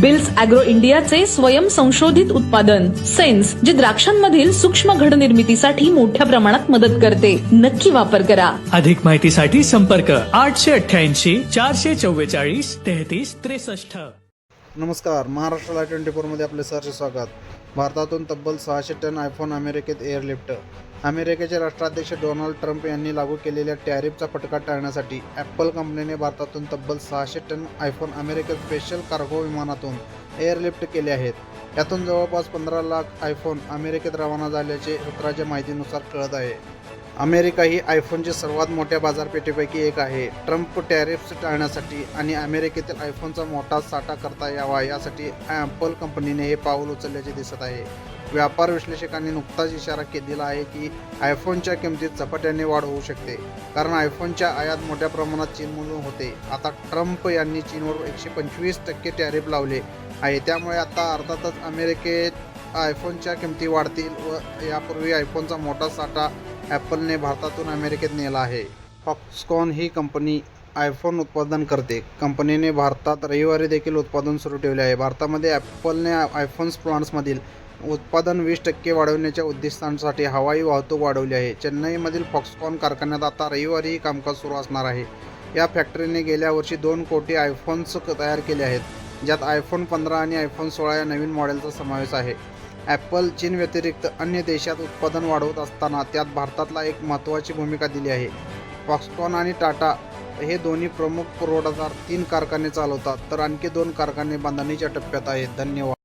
Bills agro इंडियाचे स्वयं संशोधित उत्पादन सेन्स जे द्राक्षांमधील सूक्ष्म घड निर्मितीसाठी मोठ्या प्रमाणात मदत करते. नक्की वापर करा. अधिक माहितीसाठी संपर्क आठशे अठ्ठ्याऐंशी चारशे चव्वेचाळीस तेहतीस त्रेसष्ट. नमस्कार. महाराष्ट्र लाईव्ह ट्वेंटी फोरमध्ये आपले सहर्ष स्वागत. भारतातून तब्बल सहाशे टन आयफोन अमेरिकेत एअरलिफ्ट अमेरिकेचे राष्ट्राध्यक्ष डोनाल्ड ट्रम्प यांनी लागू केलेल्या टॅरिफचा फटका टाळण्यासाठी ॲपल कंपनीने भारतातून तब्बल सहाशे टन आयफोन अमेरिकेत स्पेशल कार्गो विमानातून एअरलिफ्ट केले आहेत. यातून जवळपास पंधरा लाख आयफोन अमेरिकेत रवाना झाल्याचे सूत्राच्या माहितीनुसार कळत आहे. अमेरिका ही आयफोनची सर्वात मोठ्या बाजारपेठेपैकी एक आहे. ट्रम्प टॅरिफ्स टाळण्यासाठी आणि अमेरिकेतील आयफोनचा मोठा साठा करता यावा यासाठी ॲपल कंपनीने हे पाऊल उचलल्याचे दिसत आहे. व्यापार विश्लेषकांनी नुकताच इशारा केलेला दिला आहे की आयफोनच्या किमतीत झपाट्याने वाढ होऊ शकते कारण आयफोनच्या आयात मोठ्या प्रमाणात चीनमधून होते. आता ट्रम्प यांनी चीनवर एकशे पंचवीस टक्के टॅरिफ लावले आहे. त्यामुळे आता अर्थातच अमेरिकेत आयफोनच्या किमती वाढतील व यापूर्वी आयफोनचा मोठा साठा ॲपलने भारतातून अमेरिकेत नेला आहे. फॉक्सकॉन ही कंपनी आयफोन उत्पादन करते. कंपनीने भारतात रविवारी देखील उत्पादन सुरू ठेवले आहे. भारतामध्ये ॲपलने आयफोन प्लांट्समधील उत्पादन वीस टक्के वाढवण्याच्या उद्दिष्टांसाठी हवाई वाहतूक वाढवली आहे. चेन्नईमधील फॉक्सकॉन कारखान्यात आता रविवारीही कामकाज सुरू असणार आहे. या फॅक्टरीने गेल्या वर्षी दोन कोटी आयफोन्स तयार केले आहेत ज्यात आयफोन पंधरा आणि आयफोन सोळा या नवीन मॉडेलचा समावेश आहे. ॲपल चीन व्यतिरिक्त अन्य देशात उत्पादन वाढवत असताना त्यात भारतातला एक महत्त्वाची भूमिका दिली आहे. फॉक्सकॉन आणि टाटा हे दोन्ही प्रमुख पुरवठादार तीन कारखाने चालवतात तर आणखी दोन कारखाने बांधणीच्या टप्प्यात आहेत. धन्यवाद.